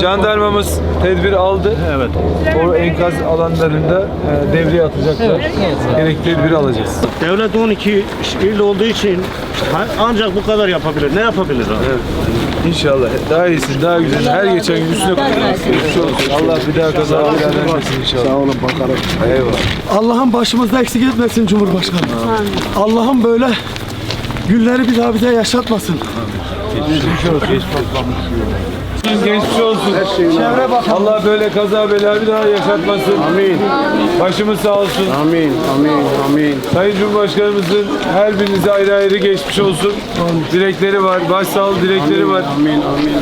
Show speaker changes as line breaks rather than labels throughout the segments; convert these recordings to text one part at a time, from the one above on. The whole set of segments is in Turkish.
Jandarmamız tedbir aldı.
Evet.
O enkaz alanlarında e, devreye atacaklar. Gerekli tedbiri alacağız.
Devlet 12 il olduğu için ancak bu kadar yapabilir. Ne yapabilir abi?
Evet. İnşallah daha iyisin, daha güzel. Her geçen gün üstüne. Allah bir daha kaza vermesin inşallah. Sağ olun bakalım. Eyvallah.
Allah'ım başımızda eksik etmesin Cumhurbaşkanı. Allah'ım böyle günleri bir daha bize yaşatmasın.
Geçmiş olsun. Allah böyle kaza bela bir daha yaşatmasın.
Amin.
Başımız sağ olsun.
Amin. Amin. Amin.
Sayın Cumhurbaşkanımızın her birinize ayrı ayrı geçmiş olsun. Dilekleri var, başsağlığı dilekleri var.
Amin. Amin.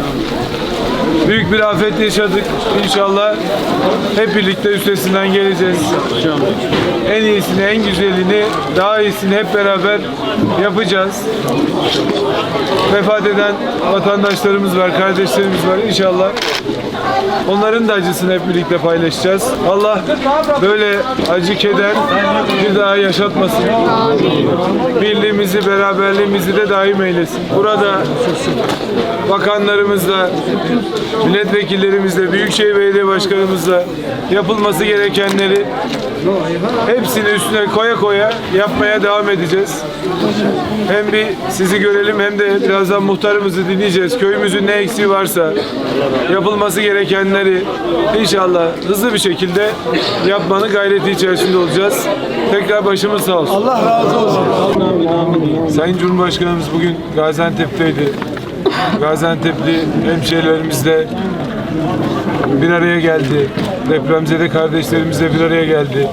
Büyük bir afet yaşadık. İnşallah hep birlikte üstesinden geleceğiz. En iyisini, en güzelini, daha iyisini hep beraber yapacağız. Vefat eden vatandaşlarımız var, kardeşlerimiz var. İnşallah onların da acısını hep birlikte paylaşacağız. Allah böyle acı keder bir daha yaşatmasın. Birliğimizi, beraberliğimizi de daim eylesin. Burada bakanlarımızla, milletvekillerimizle, Büyükşehir Belediye Başkanımızla yapılması gerekenleri hepsini üstüne koya koya yapmaya devam edeceğiz. Hem bir sizi görelim hem de birazdan muhtarımızı dinleyeceğiz. Köyümüzün ne eksiği varsa yapılması gerekenleri inşallah hızlı bir şekilde yapmanın gayreti içerisinde olacağız. Tekrar başımız sağ olsun.
Allah razı olsun.
Sayın Cumhurbaşkanımız bugün Gaziantep'teydi. Gaziantep'li hemşehrilerimizle bir araya geldi. Depremzede kardeşlerimizle bir araya geldi.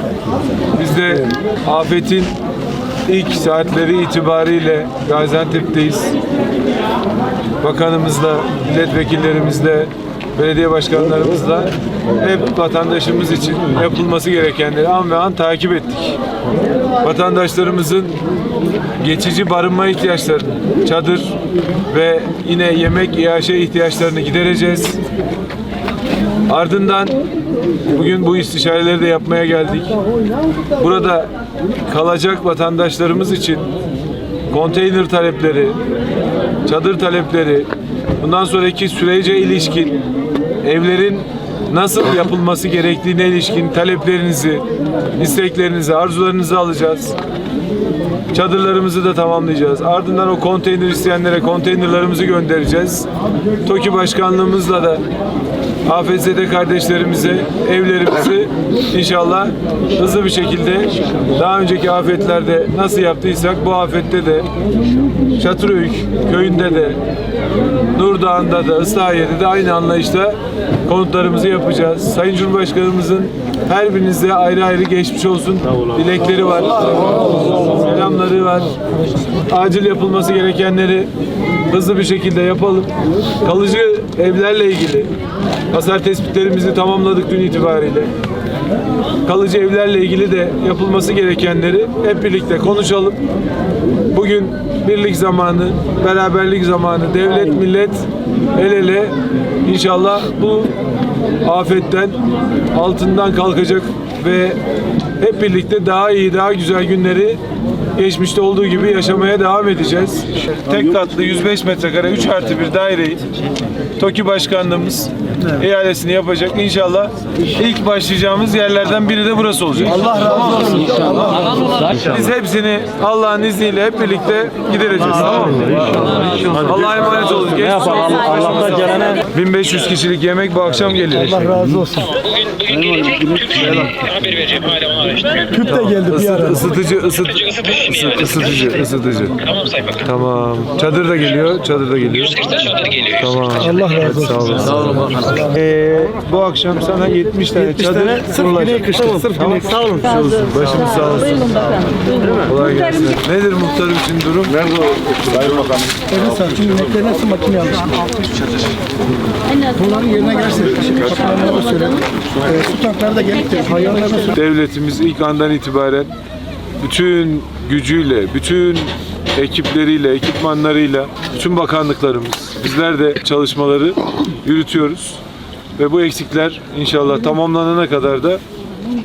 Biz de afetin ilk saatleri itibariyle Gaziantep'teyiz. Bakanımızla, milletvekillerimizle, belediye başkanlarımızla hep vatandaşımız için yapılması gerekenleri an ve an takip ettik. Vatandaşlarımızın geçici barınma ihtiyaçlarını, çadır ve yine yemek, iaşe ihtiyaçlarını gidereceğiz. Ardından bugün bu istişareleri de yapmaya geldik. Burada kalacak vatandaşlarımız için konteyner talepleri, çadır talepleri, bundan sonraki sürece ilişkin evlerin nasıl yapılması gerektiğine ilişkin taleplerinizi, isteklerinizi, arzularınızı alacağız. Çadırlarımızı da tamamlayacağız. Ardından o konteyner isteyenlere konteynerlarımızı göndereceğiz. TOKİ başkanlığımızla da AFS'de kardeşlerimize evlerimizi inşallah hızlı bir şekilde daha önceki afetlerde nasıl yaptıysak bu afette de Çatıröyük köyünde de Nurdağ'ında da Islahiye'de de aynı anlayışla konutlarımızı yapacağız. Sayın Cumhurbaşkanımızın her birinize ayrı ayrı geçmiş olsun dilekleri var. Selamları var. Acil yapılması gerekenleri hızlı bir şekilde yapalım. Kalıcı evlerle ilgili hasar tespitlerimizi tamamladık dün itibariyle. Kalıcı evlerle ilgili de yapılması gerekenleri hep birlikte konuşalım. Bugün birlik zamanı, beraberlik zamanı, devlet, millet el ele inşallah bu afetten altından kalkacak ve hep birlikte daha iyi, daha güzel günleri geçmişte olduğu gibi yaşamaya devam edeceğiz. Tek katlı 105 metrekare 3 artı bir daireyi TOKİ Başkanlığımız ihalesini yapacak. İnşallah ilk başlayacağımız yerlerden biri de burası olacak.
Allah razı olsun.
Biz hepsini Allah'ın izniyle hep birlikte gidereceğiz. Tamam mı? Allah'a emanet olun. Geçmiş olsun.
Allah'tan gelene
1500 kişilik yemek bu akşam gelir.
Allah razı olsun.
Bugün gelecek Türkiye'ye haber vereceğim hala onu araştırıyorum.
Tüp de geldi bir ara.
Isıtıcı,
Isıtıcı yani.
ısıtıcı, ısıtıcı.
Tamam Sayın Bakan.
Tamam. Çadır da geliyor, çadır da geliyor.
140 çadır geliyor.
Tamam.
Allah razı olsun.
Sağ olun. Sağ olun. Ee, bu akşam sana 70 tane
70
çadır
tane sırf
kurulacak.
güney kışlık, sırf
Tamam.
güney. Sağ olun.
olsun. Başımız sağ olsun. Kolay gelsin. Nedir muhtarım için durum? Nerede
Evet sağ Şimdi ineklerin hepsi makine yanlış. Bunların yerine gelsin. Kapılarına da söyledim. Ee, su tankları da gelip de hayvanlarına su
Devletimiz ilk andan itibaren bütün gücüyle, bütün ekipleriyle, ekipmanlarıyla, bütün bakanlıklarımız, bizler de çalışmaları yürütüyoruz. Ve bu eksikler inşallah tamamlanana kadar da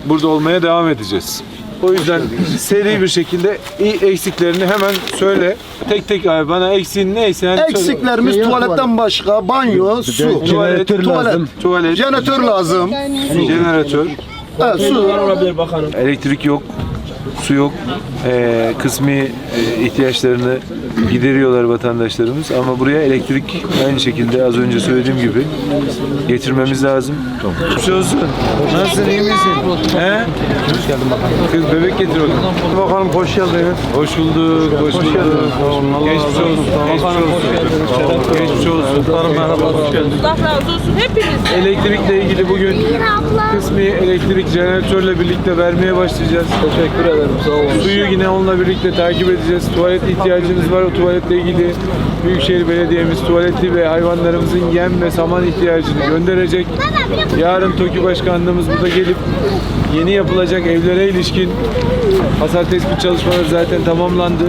burada olmaya devam edeceğiz. O yüzden seri bir şekilde eksiklerini hemen söyle. Tek tek abi bana eksiğin neyse yani söyle.
Eksiklerimiz tuvaletten başka banyo, su,
Tuvalet,
tuvalet,
tuvalet,
jeneratör lazım.
jeneratör,
Evet, su.
elektrik yok, su yok. Ee, kısmi e, ihtiyaçlarını gideriyorlar vatandaşlarımız ama buraya elektrik aynı şekilde az önce söylediğim gibi getirmemiz lazım. Geçmiş olsun. Nasılsın iyi misin? He? Hoş geldin bakalım. Kız bebek getir bakalım.
Bakalım hoş geldiniz.
Hoş bulduk, hoş bulduk. Geçmiş olsun, geçmiş olsun. Geçmiş olsun.
Allah razı olsun hepiniz.
Elektrikle ilgili bugün kısmi elektrik jeneratörle birlikte vermeye başlayacağız. Teşekkür ederim. Sağ olun. Suyu yine onunla birlikte takip edeceğiz. Tuvalet ihtiyacınız var. O tuvaletle ilgili Büyükşehir Belediye'miz tuvaletli ve hayvanlarımızın yem ve saman ihtiyacını gönderecek. Yarın TOKİ Başkanlığımız burada gelip yeni yapılacak evlere ilişkin hasar tespit çalışmaları zaten tamamlandı.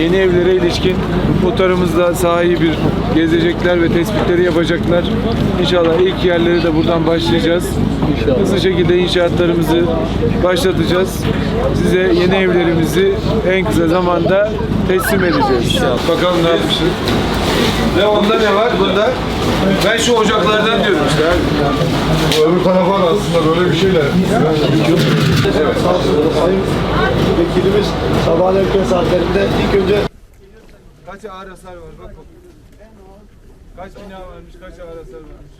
Yeni evlere ilişkin muhtarımızla sahayı bir gezecekler ve tespitleri yapacaklar. İnşallah ilk yerleri de buradan başlayacağız. Hızlı şekilde inşaatlarımızı başlatacağız. Size yeni evlerimizi en kısa zamanda teslim edeceğiz. Bakalım ne yapmışız. Ve onda ne var? Bunda ben şu ocaklardan diyorum işte.
Öbür tarafa da aslında böyle bir şeyler. Sayın Vekilimiz sabah erken saatlerinde ilk önce
Kaç ağır hasar var bak bak. Kaç bina varmış, kaç ağır hasar varmış.